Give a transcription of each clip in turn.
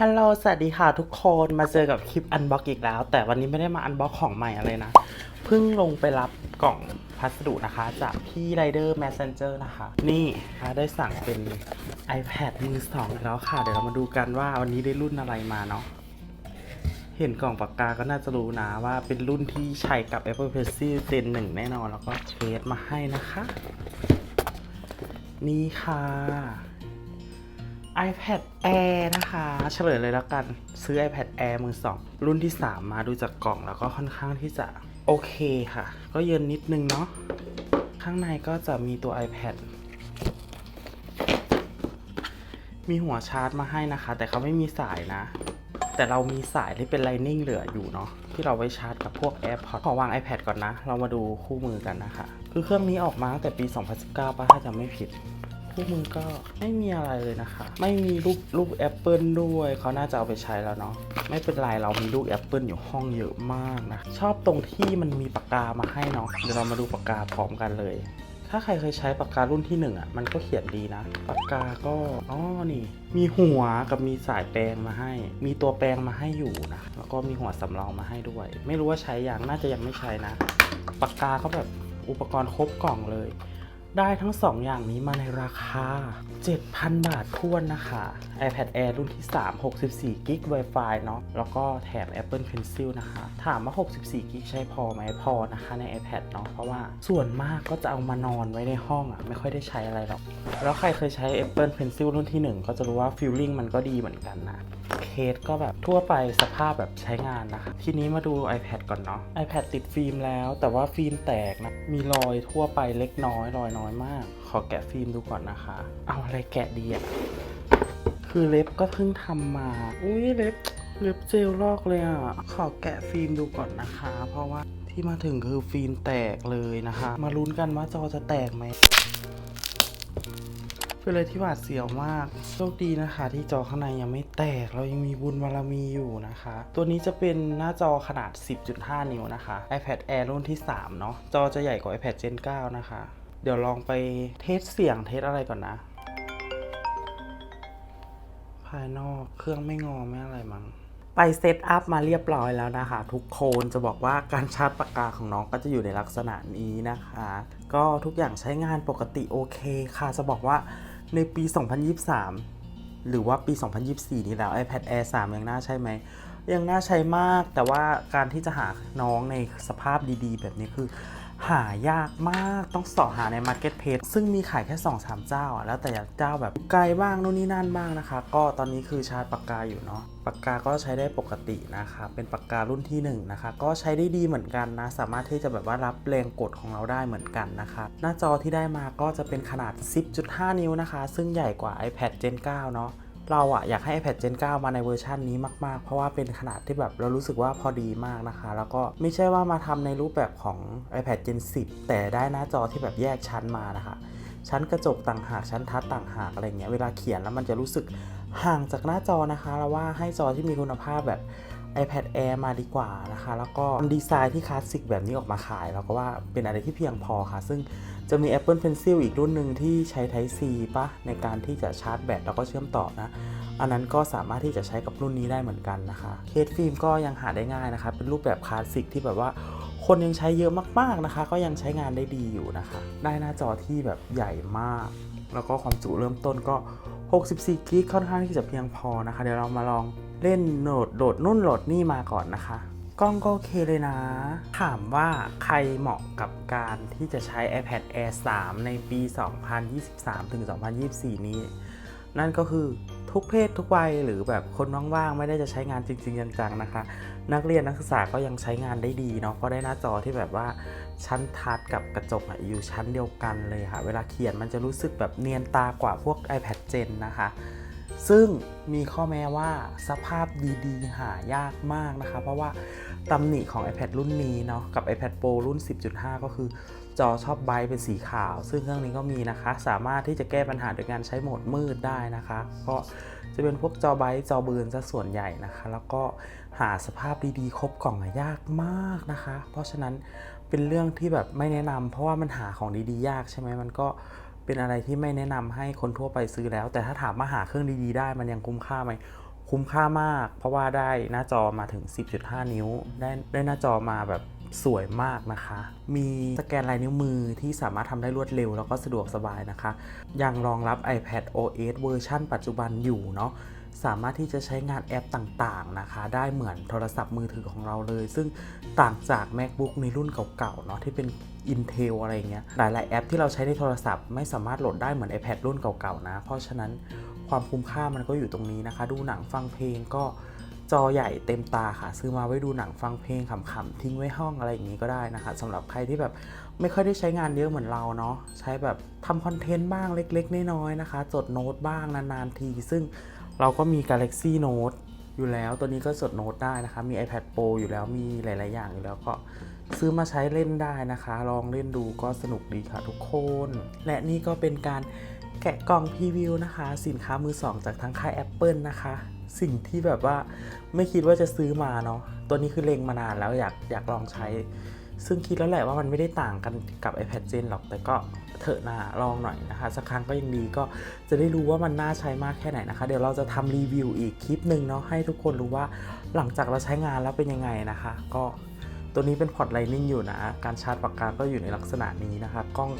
ฮัลโหล สวัสดีค่ะทุกคน มาเจอกับคลิปอันบ็อกอีกแล้ว แต่วันนี้ไม่ได้มาอันบ็อกของใหม่อะไรนะ เพิ่งลงไปรับกล่องพัสดุนะคะ จากพี่ Rider Messenger นะคะ นี่ค่ะได้สั่งเป็น iPad มือสองแล้วค่ะ เดี๋ยวเรามาดูกันว่าวันนี้ได้รุ่นอะไรมาเนาะ เห็นกล่องปากกาก็น่าจะรู้นะว่าเป็นรุ่นที่ใช้กับ Apple Pencil Gen 1 แน่นอน แล้วก็เคสมาให้นะคะ นี่ค่ะ iPad Air นะคะ เฉลยเลยแล้วกัน ซื้อ iPad Air มือสองรุ่นที่ 3 มาดูจากกล่องแล้วก็ค่อนข้างที่จะโอเคค่ะ ก็เย็นนิดนึงเนาะ ข้างในก็จะมีตัว iPad มีหัวชาร์จมาให้นะคะ แต่เขาไม่มีสายนะ แต่เรามีสายที่เป็น Lightning เหลืออยู่เนาะที่เราไว้ชาร์จกับพวก AirPods ขอวาง iPad ก่อนนะ เรามาดูคู่มือกันนะคะ คือเครื่องนี้ออกมาตั้งแต่ปี 2019ป่ะถ้าจำไม่ผิด คู่มือก็ไม่มีอะไรเลยนะคะ ไม่มีรูปรูปแอปเปิลด้วยเขาน่าจะเอาไปใช้แล้วเนาะไม่เป็นไรเรามีลูกแอปเปิลอยู่ห้องเยอะมากนะ ชอบตรงที่มันมีปากกามาให้เนาะเดี๋ยวเรามาดูปากกาพร้อมกันเลย ถ้าใครเคยใช้ปากการุ่นที่หนึ่งอะมันก็เขียนดีนะ ปากกาก็อ๋อนี่ มีหัวกับมีสายแปรงมาให้ มีตัวแปรงมาให้อยู่นะแล้วก็มีหัวสำรองมาให้ด้วย ไม่รู้ว่าใช้อย่างน่าจะยังไม่ใช้นะ ปากกาก็แบบอุปกรณ์ครบกล่องเลย ได้ทั้ง 2 อย่างนี้มาในราคา 7,000 บาททวนนะคะ iPad Air รุ่นที่ 3 64 g b Wi-Fi เนาะแล้วก็แถม Apple Pencil นะคะ ถามว่า 64 g b ใช้พอไหมพอนะคะใน iPad เนาะเพราะว่าส่วนมากก็จะเอามานอนไว้ในห้องอะ่ะ ไม่ค่อยได้ใช้อะไรหรอก แล้วใครเคยใช้ Apple Pencil รุ่นที่ 1 ก็จะรู้ว่า feeling มันก็ดีเหมือนกันนะเคสก็แบบทั่วไปสภาพแบบใช้งานนะคะ ทีนี้มาดู iPad ก่อนเนาะ iPad ติดฟิล์มแล้ว แต่ว่าฟิล์มแตกนะมีรอยทั่วไปเล็กน้อยรอยน้อยมาก ขอแกะฟิล์มดูก่อนนะคะ เอาอะไรแกะดีอะคือเล็บก็เพิ่งทำมา อุ้ยเล็บเล็บเจลลอกเลยอะขอแกะฟิล์มดูก่อนนะคะ เพราะว่าที่มาถึงคือฟิล์มแตกเลยนะคะ มาลุ้นกันว่าจอจะแตกไหมเป็นเลยที่หวาดเสียวมาก โชคดีนะคะ ที่จอข้างในยังไม่แตก เรายังมีบุญบารมีอยู่นะคะ ตัวนี้จะเป็นหน้าจอขนาด 10.5 นิ้วนะคะ iPad Air รุ่นที่ 3 เนาะ จอจะใหญ่กว่า iPad Gen 9 นะคะ เดี๋ยวลองไปเทสเสียงเทสอะไรก่อนนะ ภายนอกเครื่องไม่งอไม่อะไรมั้งไปเซตอัพมาเรียบร้อยแล้วนะคะ ทุกคนจะบอกว่าการชาร์จปากกาของน้องก็จะอยู่ในลักษณะนี้นะคะ ก็ทุกอย่างใช้งานปกติโอเคค่ะ จะบอกว่าในปี 2023 หรือว่าปี 2024 นี้แล้ว iPad Air 3 ยังน่าใช่ไหม ยังน่าใช้มาก แต่ว่าการที่จะหาน้องในสภาพดีๆ แบบนี้คือ หายากมากต้องสอหาใน Marketplace ซึ่งมีขายแค่ 2-3 เจ้าอะแล้วแต่เจ้าแบบไกลบ้างนู่นนี่นั่นบ้างนะคะ ก็ตอนนี้คือชาร์จปากกาอยู่เนาะปากกาก็ใช้ได้ปกตินะคะ เป็นปากการุ่นที่1นะคะ ก็ใช้ได้ดีเหมือนกันนะ สามารถที่จะแบบว่ารับแรงกดของเราได้เหมือนกันนะคะ หน้าจอที่ได้มาก็จะเป็นขนาด 10.5 นิ้วนะคะ ซึ่งใหญ่กว่า iPad Gen 9 เนาะ เราอะอยากให้ iPad Gen 9 มาในเวอร์ชันนี้มาก ๆ เพราะว่าเป็นขนาดที่แบบเรารู้สึกว่าพอดีมากนะคะ แล้วก็ไม่ใช่ว่ามาทำในรูปแบบของ iPad Gen 10 แต่ได้หน้าจอที่แบบแยกชั้นมานะคะชั้นกระจกต่างหากชั้นทัชต่างหากอะไรเงี้ยเวลาเขียนแล้วมันจะรู้สึกห่างจากหน้าจอนะคะ เราว่าให้จอที่มีคุณภาพแบบ iPad Air มาดีกว่านะคะ แล้วก็ดีไซน์ที่คลาสสิกแบบนี้ออกมาขายเราก็ว่าเป็นอะไรที่เพียงพอค่ะ ซึ่งจะมี Apple Pencil อีกรุ่นหนึ่งที่ใช้ Type C ปะในการที่จะชาร์จแบตแล้วก็เชื่อมต่อนะ อันนั้นก็สามารถที่จะใช้กับรุ่นนี้ได้เหมือนกันนะคะ เคสฟิล์มก็ยังหาได้ง่ายนะคะ เป็นรูปแบบคลาสสิกที่แบบว่าคนยังใช้เยอะมากๆนะคะ ก็ยังใช้งานได้ดีอยู่นะคะ ได้หน้าจอที่แบบใหญ่มาก แล้วก็ความจุเริ่มต้นก็ 64กิกค่อนข้างที่จะเพียงพอนะคะ เดี๋ยวเรามาลอง เล่นโหลดโหลดนู่นโหลดนี่มาก่อนนะคะ กล้องก็โอเคเลยนะ ถามว่าใครเหมาะกับการที่จะใช้ iPad Air 3 ในปี 2023ถึง2024 นี้ นั่นก็คือทุกเพศทุกวัยหรือแบบคนว่างๆ ไม่ได้จะใช้งานจริง ๆ จังๆนะคะ นักเรียนนักศึกษาก็ยังใช้งานได้ดีเนาะเพราะได้หน้าจอที่แบบว่าชั้นทัดกับกระจกอะอยู่ชั้นเดียวกันเลยค่ะ เวลาเขียนมันจะรู้สึกแบบเนียนตากว่าพวก iPad Gen นะคะ ซึ่งมีข้อแม้ว่าสภาพดีๆ หายากมากนะคะ เพราะว่าตำหนิของ iPad รุ่นนี้เนาะกับ iPad Pro รุ่น 10.5 ก็คือจอชอบไบเป็นสีขาว ซึ่งเครื่องนี้ก็มีนะคะ สามารถที่จะแก้ปัญหาโดยการใช้โหมดมืดได้นะคะก็จะเป็นพวกจอไบจอเบิร์นซะส่วนใหญ่นะคะ แล้วก็หาสภาพดีๆ ครบกล่องยากมากนะคะ เพราะฉะนั้นเป็นเรื่องที่แบบไม่แนะนำเพราะว่ามันหาของดีๆ ยากใช่ไหมมันก็ เป็นอะไรที่ไม่แนะนำให้คนทั่วไปซื้อแล้ว แต่ถ้าถามมาหาเครื่องดีๆได้มันยังคุ้มค่าไหมคุ้มค่ามาก เพราะว่าได้หน้าจอมาถึง 10.5 นิ้ว ได้ได้หน้าจอมาแบบสวยมากนะคะ มีสแกนลายนิ้วมือที่สามารถทำได้รวดเร็วแล้วก็สะดวกสบายนะคะ ยังรองรับ iPad OS เวอร์ชันปัจจุบันอยู่เนาะ สามารถที่จะใช้งานแอปต่างๆนะคะ ได้เหมือนโทรศัพท์มือถือของเราเลย ซึ่งต่างจาก MacBook ในรุ่นเก่าๆเนาะที่เป็น Intel อะไรเงี้ยหลายๆแอปที่เราใช้ในโทรศัพท์ไม่สามารถโหลดได้เหมือน iPad รุ่นเก่าๆนะ เพราะฉะนั้นความคุ้มค่ามันก็อยู่ตรงนี้นะคะ ดูหนังฟังเพลงก็จอใหญ่เต็มตาค่ะ ซื้อมาไว้ดูหนังฟังเพลงขำๆทิ้งไว้ห้องอะไรอย่างนี้ก็ได้นะคะสำหรับใครที่แบบไม่ค่อยได้ใช้งานเยอะเหมือนเราเนาะใช้แบบทำคอนเทนต์บ้างเล็กๆน้อยๆนะคะ จดโน้ตบ้างนานๆที ซึ่งเราก็มี Galaxy Note อยู่แล้วตัวนี้ก็จดโน้ตได้นะคะ มี iPad Pro อยู่แล้วมีหลาย ๆ อย่างอยู่แล้วก็ซื้อมาใช้เล่นได้นะคะ ลองเล่นดูก็สนุกดีค่ะทุกคน และนี่ก็เป็นการแกะกล่องพรีวิวนะคะ สินค้ามือสองจากทางค่าย Apple นะคะ สิ่งที่แบบว่าไม่คิดว่าจะซื้อมาเนาะตัวนี้คือเล็งมานานแล้วอยากอยากลองใช้ ซึ่งคิดแล้วแหละว่ามันไม่ได้ต่างกันกับ iPad Gen หรอก แต่ก็เถอะนาลองหน่อยนะคะ สักครั้งก็ยังดีก็จะได้รู้ว่ามันน่าใช้มากแค่ไหนนะคะ เดี๋ยวเราจะทำรีวิวอีกคลิปหนึ่งเนาะให้ทุกคนรู้ว่าหลังจากเราใช้งานแล้วเป็นยังไงนะคะ ก็ตัวนี้เป็นพอร์ตไลนิ่งอยู่นะ การชาร์จปากกาก็อยู่ในลักษณะนี้นะคะ กล้อง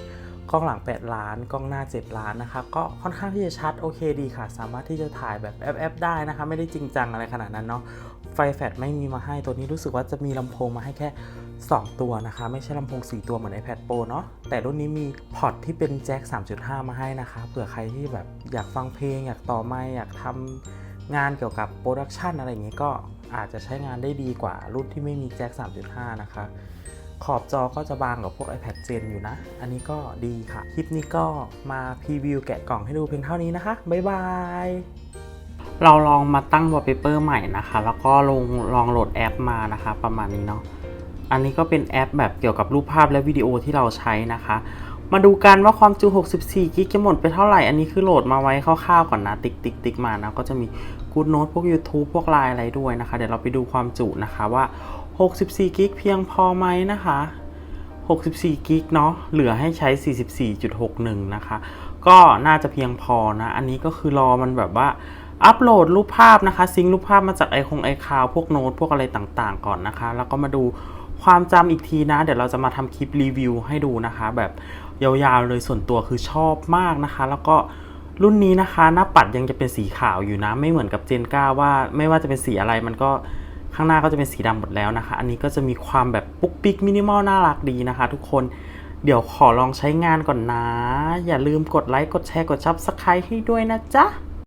กล้องหลัง 8 ล้าน กล้องหน้า 7 ล้านนะคะ ก็ค่อนข้างที่จะชัดโอเคดีค่ะ สามารถที่จะถ่ายแบบแอปแอปได้นะคะ ไม่ได้จริงจังอะไรขนาดนั้นเนาะ ไฟแฟลชไม่มีมาให้ ตัวนี้รู้สึกว่าจะมีลำโพงมาให้แค่ 2 ตัวนะคะ ไม่ใช่ลำโพง 4 ตัวเหมือน iPad Pro เนาะแต่รุ่นนี้มีพอร์ตที่เป็นแจ็ค 3.5 มาให้นะคะเผื่อใครที่แบบอยากฟังเพลง อยากต่อไมค์อยากทำงานเกี่ยวกับโปรดักชันอะไรอย่างนี้ก็อาจจะใช้งานได้ดีกว่ารุ่นที่ไม่มีแจ็ค 3.5 นะคะ ขอบจอก็จะบางกว่าพวก iPad Gen อยู่นะ อันนี้ก็ดีค่ะ คลิปนี้ก็มาพรีวิวแกะกล่องให้ดูเพียงเท่านี้นะคะ บ๊ายบายเราลองมาตั้งวอลเปเปอร์ใหม่นะคะ แล้วก็ลงลองโหลดแอปมานะคะ ประมาณนี้เนาะ อันนี้ก็เป็นแอปแบบเกี่ยวกับรูปภาพและวิดีโอที่เราใช้นะคะ มาดูกันว่าความจุ 64 กิกจะหมดไปเท่าไหร่ อันนี้คือโหลดมาไว้คร่าวๆก่อนนะ ติ๊กติ๊กติ๊กมานะ ก็จะมี Good Note พวก YouTube พวกไลน์อะไรด้วยนะคะ เดี๋ยวเราไปดูความจุนะคะว่า 64 กิกเพียงพอไหมนะคะ 64 กิกเนาะ เหลือให้ใช้ 44.61 นะคะ ก็น่าจะเพียงพอนะ อันนี้ก็คือรอมันแบบว่าอัปโหลดรูปภาพนะคะ ซิงรูปภาพมาจากไอคงไอคาวพวกโน้ตพวกอะไรต่างๆ ก่อนนะคะ แล้วก็มาดู ความจำอีกทีนะ เดี๋ยวเราจะมาทำคลิปรีวิวให้ดูนะคะ แบบยาวๆเลยส่วนตัวคือชอบมากนะคะ แล้วก็รุ่นนี้นะคะหน้าปัดยังจะเป็นสีขาวอยู่นะ ไม่เหมือนกับเจน9ว่าไม่ว่าจะเป็นสีอะไรมันก็ข้างหน้าก็จะเป็นสีดำหมดแล้วนะคะ อันนี้ก็จะมีความแบบปุ๊กปิ๊กมินิมอลน่ารักดีนะคะ ทุกคนเดี๋ยวขอลองใช้งานก่อนนะ อย่าลืมกดไลค์ กดแชร์ กดซับสไครต์ให้ด้วยนะจ๊ะ